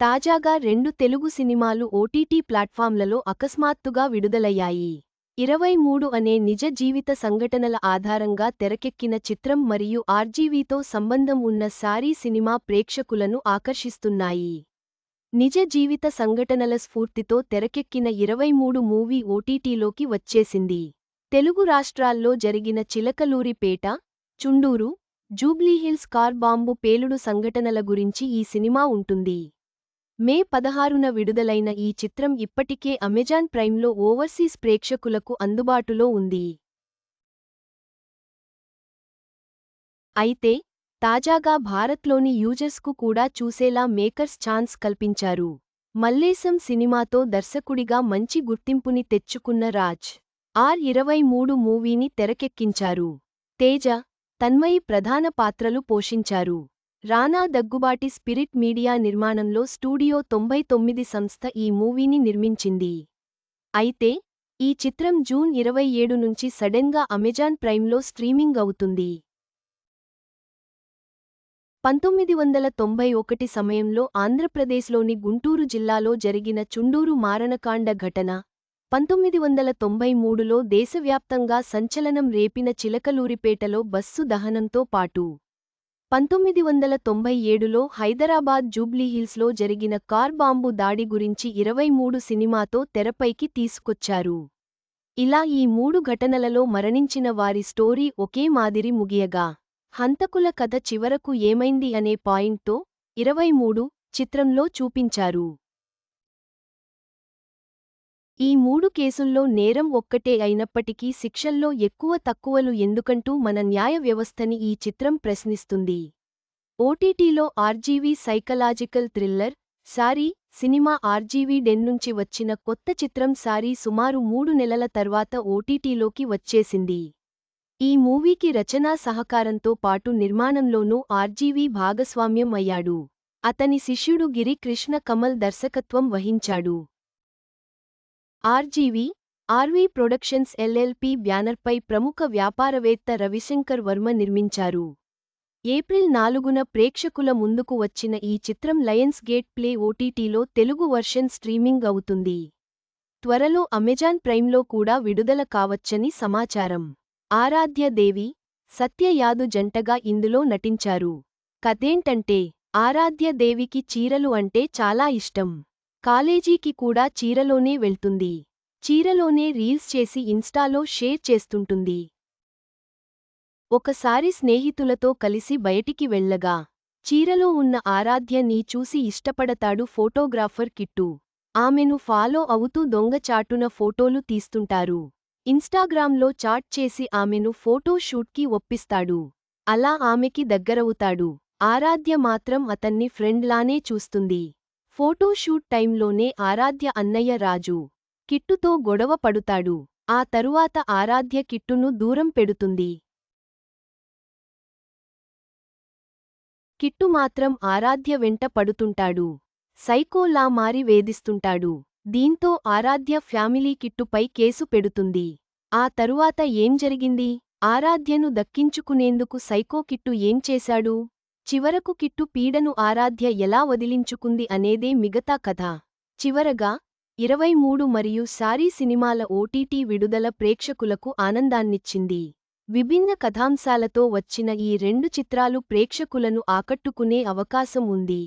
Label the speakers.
Speaker 1: తాజాగా రెండు తెలుగు సినిమాలు ఓటీటీ ప్లాట్ఫామ్లలో అకస్మాత్తుగా విడుదలయ్యాయి. ఇరవై మూడు అనే నిజ జీవిత సంఘటనల ఆధారంగా తెరకెక్కిన చిత్రం మరియు ఆర్జీవీతో సంబంధం ఉన్న సారీ సినిమా ప్రేక్షకులను ఆకర్షిస్తున్నాయి. నిజ జీవిత సంఘటనల స్ఫూర్తితో తెరకెక్కిన ఇరవై మూడు మూవీ ఓటీటీలోకి వచ్చేసింది. తెలుగు రాష్ట్రాల్లో జరిగిన Chilakaluripet Chunduru Jubilee Hills car bomb పేలుడు సంఘటనల గురించి ఈ సినిమా ఉంటుంది. మే పదహారున విడుదలైన ఈ చిత్రం ఇప్పటికే అమెజాన్ ప్రైమ్లో ఓవర్సీస్ ప్రేక్షకులకు అందుబాటులో ఉంది. అయితే తాజాగా భారత్లోని యూజర్స్కు కూడా చూసేలా మేకర్స్ ఛాన్స్ కల్పించారు. మల్లేశం సినిమాతో దర్శకుడిగా మంచి గుర్తింపుని తెచ్చుకున్న రాజ్ ఆర్ ఇరవై మూడు మూవీని తెరకెక్కించారు. తేజ తన్మయి ప్రధాన పాత్రలు పోషించారు. రానా దగ్గుబాటి స్పిరిట్ మీడియా నిర్మాణంలో స్టూడియో తొంభై తొమ్మిది సంస్థ ఈ మూవీని నిర్మించింది. అయితే ఈ చిత్రం జూన్ ఇరవై ఏడు నుంచి సడెన్గా అమెజాన్ ప్రైమ్లో స్ట్రీమింగ్ అవుతుంది. పంతొమ్మిది వందల తొంభై ఒకటి సమయంలో ఆంధ్రప్రదేశ్లోని గుంటూరు జిల్లాలో జరిగిన చుండూరు మారణకాండ ఘటన పంతొమ్మిది వందల తొంభై మూడులో దేశవ్యాప్తంగా సంచలనం రేపిన చిలకలూరిపేటలో బస్సు దహనంతో పాటు పంతొమ్మిది వందల తొంభై ఏడులో హైదరాబాద్ జూబ్లీహిల్స్లో జరిగిన కార్ బాంబు దాడి గురించి ఇరవై మూడు సినిమాతో తెరపైకి తీసుకొచ్చారు. ఇలా ఈ మూడు ఘటనలలో మరణించిన వారి స్టోరీ ఒకే మాదిరి ముగియగా. హంతకుల కథ చివరకు ఏమైంది అనే పాయింట్తో ఇరవై మూడు చిత్రంలో చూపించారు. ఈ మూడు కేసుల్లో నేరం ఒక్కటే అయినప్పటికీ శిక్షల్లో ఎక్కువ తక్కువలు ఎందుకంటూ మన న్యాయ వ్యవస్థని ఈ చిత్రం ప్రశ్నిస్తుంది. ఓటీటీలో ఆర్జీవీ సైకలాజికల్ థ్రిల్లర్ సారీ సినిమా ఆర్జీవీ డెన్ నుంచి వచ్చిన కొత్త చిత్రం సారీ సుమారు మూడు నెలల తర్వాత ఓటీటీలోకి వచ్చేసింది. ఈ మూవీకి రచనా సహకారంతో పాటు నిర్మాణంలోనూ ఆర్జీవీ భాగస్వామ్యం అయ్యాడు. అతని శిష్యుడు గిరి కృష్ణ కమల్ దర్శకత్వం వహించాడు. ఆర్జీవీ ఆర్వీ ప్రొడక్షన్స్ ఎల్ఎల్పి బ్యానర్పై ప్రముఖ వ్యాపారవేత్త రవిశంకర్ వర్మ నిర్మించారు. ఏప్రిల్ నాలుగున ప్రేక్షకుల ముందుకు వచ్చిన ఈ చిత్రం లయన్స్ గేట్ ప్లే ఓటీటీలో తెలుగు వర్షన్ స్ట్రీమింగ్ అవుతుంది. త్వరలో అమెజాన్ ప్రైమ్లో కూడా విడుదల కావచ్చని సమాచారం. ఆరాధ్య దేవి సత్యయాదు జంటగా ఇందులో నటించారు. కథేంటంటే ఆరాధ్య దేవికి చీరలు అంటే చాలా ఇష్టం. కాలేజీకి కూడా చీరలోనే వెళ్తుంది. చీరలోనే రీల్స్ చేసి ఇన్స్టాలో షేర్ చేస్తుంటుంది. ఒకసారి స్నేహితులతో కలిసి బయటికి వెళ్ళగా చీరలో ఉన్న ఆరాధ్య నీ చూసి ఇష్టపడతాడు ఫోటోగ్రాఫర్ కిట్టు. ఆమెను ఫాలో అవుతూ దొంగచాటున ఫోటోలు తీస్తుంటారు. ఇన్స్టాగ్రామ్లో చాట్ చేసి ఆమెను ఫోటో షూట్కి ఒప్పిస్తాడు. అలా ఆమెకి దగ్గరవుతాడు. ఆరాధ్య మాత్రం అతన్ని ఫ్రెండ్లానే చూస్తుంది. ఫోటోషూట్ టైంలోనే ఆరాధ్య అన్నయ్య రాజు కిట్టుతో గొడవ పడుతాడు. ఆ తరువాత ఆరాధ్య కిట్టును దూరం పెడుతుంది. కిట్టు మాత్రం ఆరాధ్య వెంట పడుతుంటాడు. సైకోలా మారి వేధిస్తుంటాడు. దీంతో ఆరాధ్య ఫ్యామిలీ కిట్టుపై కేసు పెడుతుంది. ఆ తరువాత ఏం జరిగింది? ఆరాధ్యను దక్కించుకునేందుకు సైకో కిట్టు ఏం చేశాడు? చివరకు కిట్టు పీడను ఆరాధ్య ఎలా వదిలించుకుంది అనేదే మిగతా కథ. చివరగా ఇరవై మూడు మరియు సారీ సినిమాల ఓటీటీ విడుదల ప్రేక్షకులకు ఆనందాన్నిచ్చింది. విభిన్న కథాంశాలతో వచ్చిన ఈ రెండు చిత్రాలు ప్రేక్షకులను ఆకట్టుకునే అవకాశం ఉంది.